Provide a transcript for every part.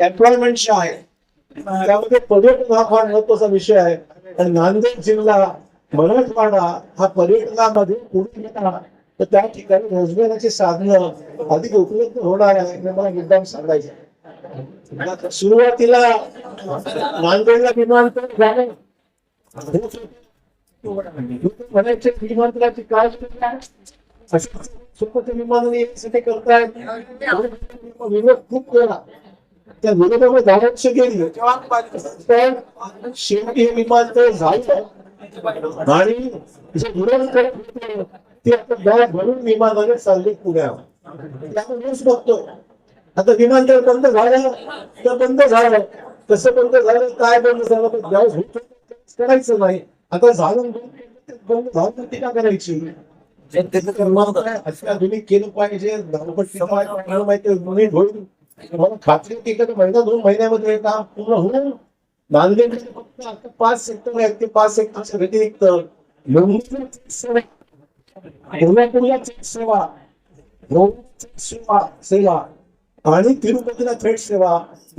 Employment आहे. त्यामध्ये पर्यटन हा फार महत्त्वाचा विषय आहे. आणि नांदेड जिल्हा मराठवाडा हा पर्यटनामध्ये पुढे गेला. तर त्या ठिकाणी रोजगाराची साधनं अधिक उपलब्ध होणार आहे हे मला मुद्दाम सांगायचं सुरुवातीला नांदेडला विमानतळ झालं. म्हणायचे विमानतळाची काय स्वतःच्या विमानाने यासाठी करतायत. विनोद खूप वेळा त्या धाराक्ष गेली. शेवटी हे विमानतळ झालं. आणि जे विरोध करत होते ते आता भरून विमानाने चालले पुण्यावर. बघतो आता विमानतळ बंद झालं. तर बंद झालं. कसं बंद झालं काय बंद झालं पण होतं. करायचं नाही. आता झालं बंद झालं तर टीका करायची. आधुनिक केलं पाहिजे. धावपट्टी माहिती होईल. मला खात्री होती की महिना दोन महिन्यामध्ये काम पूर्ण होऊन नांदेड फक्त आता पाच सेक्टर आहेत ते पाच सेक्टरच्या व्यतिरिक्त सेवा कोल्हापूरला थेट सेवा सेवा सेवा आणि तिरुपतीला थेट सेवा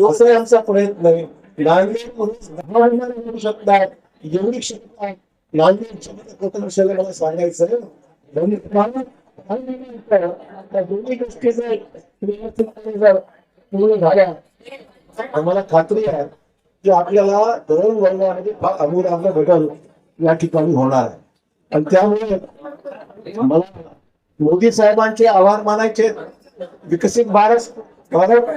असा आमचा प्रयत्न आहे. नांदेड दहा शकतात एवढी क्षमता नांदेड कोकण मला सांगायचं आहे. म्हणजे दोन्ही गोष्टी जर व्यवस्थित पूर्ण झाल्या. आम्हाला खात्री आहे की आपल्याला दोन वर्गामध्ये फार अमूलाग्र बदल या ठिकाणी होणार आहे. आणि त्यामुळे मला मोदी साहेबांचे आभार मानायचे विकसित भारत भारत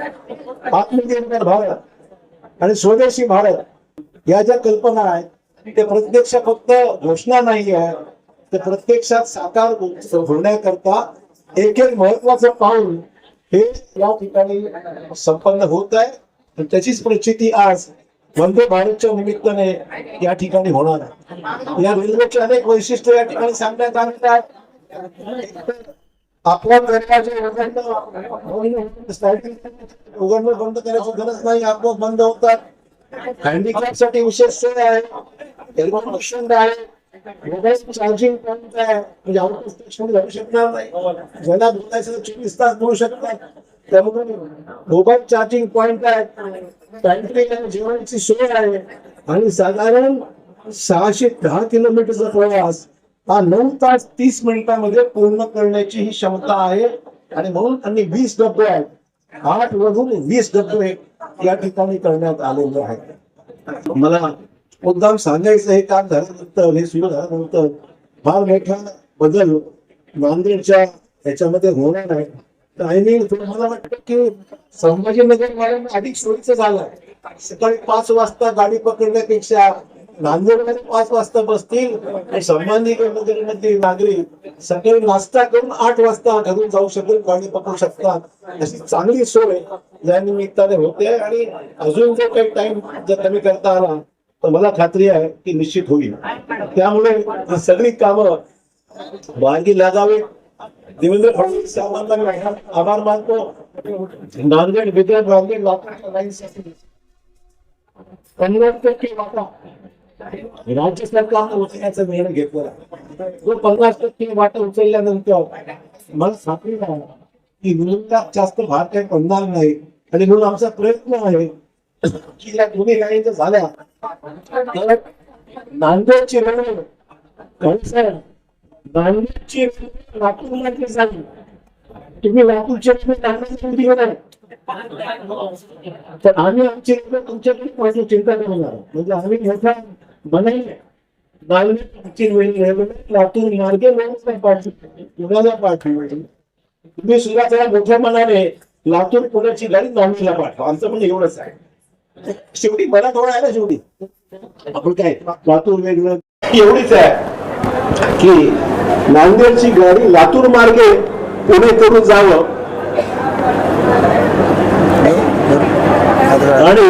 आत्मनिर्भर भारत आणि स्वदेशी भारत या ज्या कल्पना आहेत ते प्रत्यक्ष फक्त घोषणा नाही आहे ते प्रत्यक्षात साकार होण्याकरता एक एक महत्वाचं पाऊल हे या ठिकाणी संपन्न होत आहे. आणि त्याचीच प्रचिती आज वंदे भारतच्या निमित्ताने या ठिकाणी होणार आहे. या रेल्वेचे अनेक वैशिष्ट्य या ठिकाणी सांगण्यात आले आहेत. उघडणं बंद करायची गरज नाही आपोआप बंद होतात. हँडिकॅपसाठी विशेष सोय आहे. आहे. मोबाईल चार्जिंग पॉईंट आहे. म्हणजे आउट ऑफ स्टेशन जाऊ शकणार नाही ज्याला बोलायचं चोवीस तास बोलू शकतात त्यामुळे मोबाईल चार्जिंग पॉईंट आहे. पॅन्ट्री आहे जेवणाची सोय आहे आणि साधारण सहाशे दहा किलोमीटरचा प्रवास हा नऊ तास तीस मिनिटांमध्ये पूर्ण करण्याची ही क्षमता आहे. आणि म्हणून त्यांनी वीस डब्बे आहेत. आठ मधून वीस डब्बे या ठिकाणी करण्यात आलेले आहेत मला मुद्दाम सांगायचं हे काम झाल्यानंतर हे सुरू झाल्यानंतर फार मोठा बदल नांदेडच्या याच्यामध्ये होणार आहे. टायमिंग मला वाटतं की संभाजीनगर वाल्यांना अधिक सोयीचं झालं सकाळी पाच वाजता गाडी पकडण्यापेक्षा नांदेडमध्ये पाच वाजता बसतील आणि संभाजीनगरमध्ये नागरिक सकाळी नाश्ता करून आठ वाजता घरून जाऊ शकेल गाडी पकडू शकतात अशी चांगली सोय या निमित्ताने होते आणि अजून जो काही टाइम जर कमी करता आला तर मला खात्री आहे की निश्चित होईल. त्यामुळे सगळी कामं मार्गी लागावी देवेंद्र फडणवीस साहेबांना आभार मानतो. नांदेड विद्यार्थी नांदेड पन्नास टक्के वाटा राज्य सरकारनं उचलण्याचा निर्णय घेतलेला तो पन्नास टक्के वाटा उचलल्यानंतर मला खात्री की विरोधात जास्त भार काही पडणार नाही आणि म्हणून आमचा प्रयत्न आहे दोन्ही लाईन जर झाल्या तर नांदेडची रेल्वे नांदेडची रेल्वे लातूरमध्ये झाली तुम्ही लातूरची रेल्वे तर आम्ही आमची रेल्वे तुमच्याकडे माझी चिंता करणार म्हणजे आम्ही मोठा मनाई नांदेडची रेल्वे लातूर मार्गे नाही पाठवू तुम्ही सुद्धा त्याला मोठ्या मनाने लातूर पुण्याची गाडी नांदेडला पाठवा. आमचं म्हणजे एवढंच आहे. शेवटी मला थोडं आहे ना शेवटी? आपण काय लातूर वेगळं? एवढीच आहे की नांदेडची गाडी लातूर मार्गे पुणे करून जावं. आणि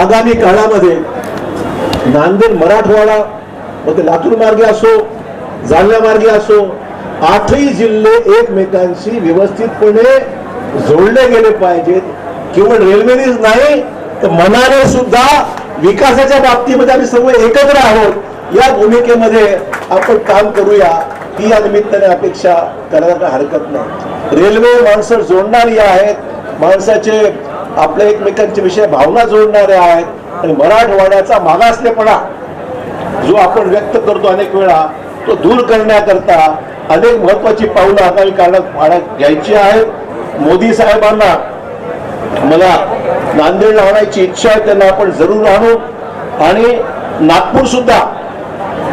आगामी काळामध्ये नांदेड मराठवाडा मग लातूर मार्गे असो जालना मार्गे असो आठही जिल्हे एकमेकांशी व्यवस्थितपणे जोडले गेले पाहिजेत. केवळ रेल्वेनेच नाही तर मनाने सुद्धा विकासाच्या बाबतीमध्ये आम्ही सर्व एकत्र आहोत. या भूमिकेमध्ये आपण काम करूया. ही या निमित्ताने अपेक्षा करायला हरकत नाही. रेल्वे माणसं जोडणारी आहेत. माणसाचे आपल्या एकमेकांचे विषय भावना जोडणाऱ्या आहेत. आणि मराठवाड्याचा मागासलेपणा जो आपण व्यक्त करतो अनेक वेळा तो दूर करण्याकरता अनेक महत्वाची पावलं आगामी काळात घ्यायची आहेत. मोदी साहेबांना मला नांदेडला राहण्याची इच्छा आहे त्यांना आपण जरूर आणू आणि नागपूर सुद्धा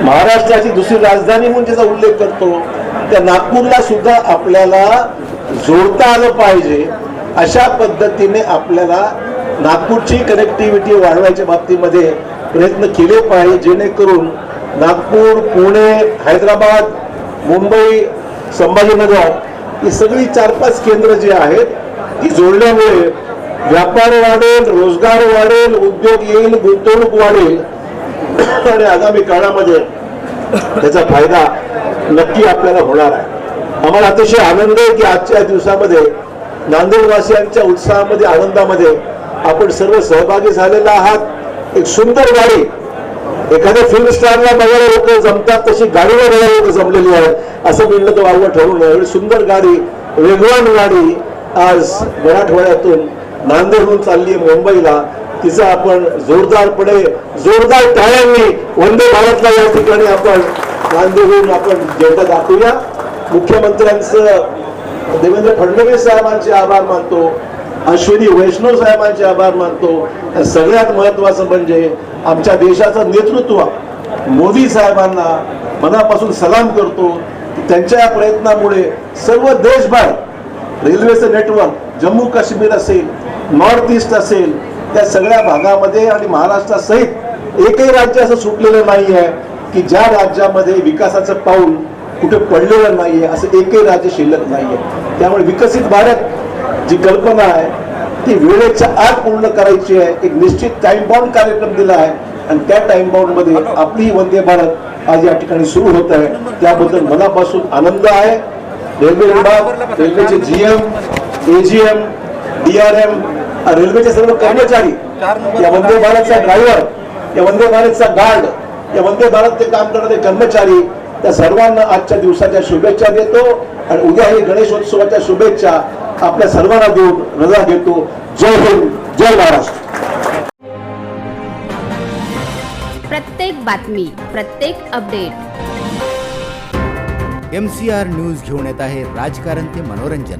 महाराष्ट्राची दुसरी राजधानी म्हणून त्याचा उल्लेख करतो त्या नागपूरला सुद्धा आपल्याला जोडता आलं पाहिजे. अशा पद्धतीने आपल्याला नागपूरची कनेक्टिव्हिटी वाढवायच्या बाबतीमध्ये प्रयत्न केले पाहिजे जेणेकरून नागपूर पुणे हैदराबाद मुंबई संभाजीनगर ही सगळी चार पाच केंद्र जी आहेत ती जोडल्यामुळे व्यापार वाढेल रोजगार वाढेल उद्योग येईल गुंतवणूक वाढेल. आणि आगामी काळामध्ये त्याचा फायदा नक्की आपल्याला होणार आहे. आम्हाला अतिशय आनंद आहे की आजच्या दिवसामध्ये नांदेडवासियांच्या उत्साहामध्ये आनंदामध्ये आपण सर्व सहभागी झालेला आहात. एक सुंदर गाडी. एखाद्या फिल्म स्टारला बघायला लोक जमतात तशी गाडीवर बघायला लोक जमलेली आहेत. असं म्हणलं तर वावं ठरवलं एवढी सुंदर गाडी वेगवान गाडी आज मराठवाड्यातून नांदेडहून चालली मुंबईला तिचा आपण जोरदारपणे जोरदार टाळ्यांनी वंदे भारतला या ठिकाणी आपण नांदेडहून आपण झेंडा दाखवूया. मुख्यमंत्र्यांचं देवेंद्र फडणवीस साहेबांचे आभार मानतो अश्विनी वैष्णव साहेबांचे आभार मानतो. सगळ्यात महत्वाचं म्हणजे आमच्या देशाचं नेतृत्व. मोदी साहेबांना मनापासून सलाम करतो. त्यांच्या या प्रयत्नामुळे सर्व देशभर रेल्वेचं नेटवर्क जम्मू काश्मीर असेल नॉर्थ ईस्ट असेल त्या सगळ्या भागामध्ये आणि महाराष्ट्रासहित एकही राज्य असं सुटलेलं नाही आहे की ज्या राज्यामध्ये विकासाचं पाऊल कुठे पडलेलं नाहीये असं एकही राज्य शिल्लक नाहीये. त्यामुळे विकसित भारत जी कल्पना आहे ती वेळेच्या आत पूर्ण करायची आहे. एक निश्चित टाइम बाउंड कार्यक्रम दिला आहे आणि त्या टाइम बाउंडमध्ये आपली वंदे भारत आज या ठिकाणी सुरू होत आहे. त्याबद्दल मनापासून आनंद आहे. रेल्वे विभाग रेल्वेचे जीएम एजीएम डीआरएम रेल्वेचे सर्व कर्मचारी या वंदे भारतचा ड्रायव्हर या वंदे भारतचा गार्ड या वंदे भारत ते काम करणारे कर्मचारी त्या सर्वांना आजच्या दिवसाच्या शुभेच्छा देतो आणि उद्या हे गणेशोत्सवाच्या शुभेच्छा आपल्या सर्वांना देऊन रजा घेतो. जय हिंद जय महाराष्ट्र. प्रत्येक बातमी प्रत्येक update M C R news घेऊन येत आहे राजकारण ते मनोरंजन.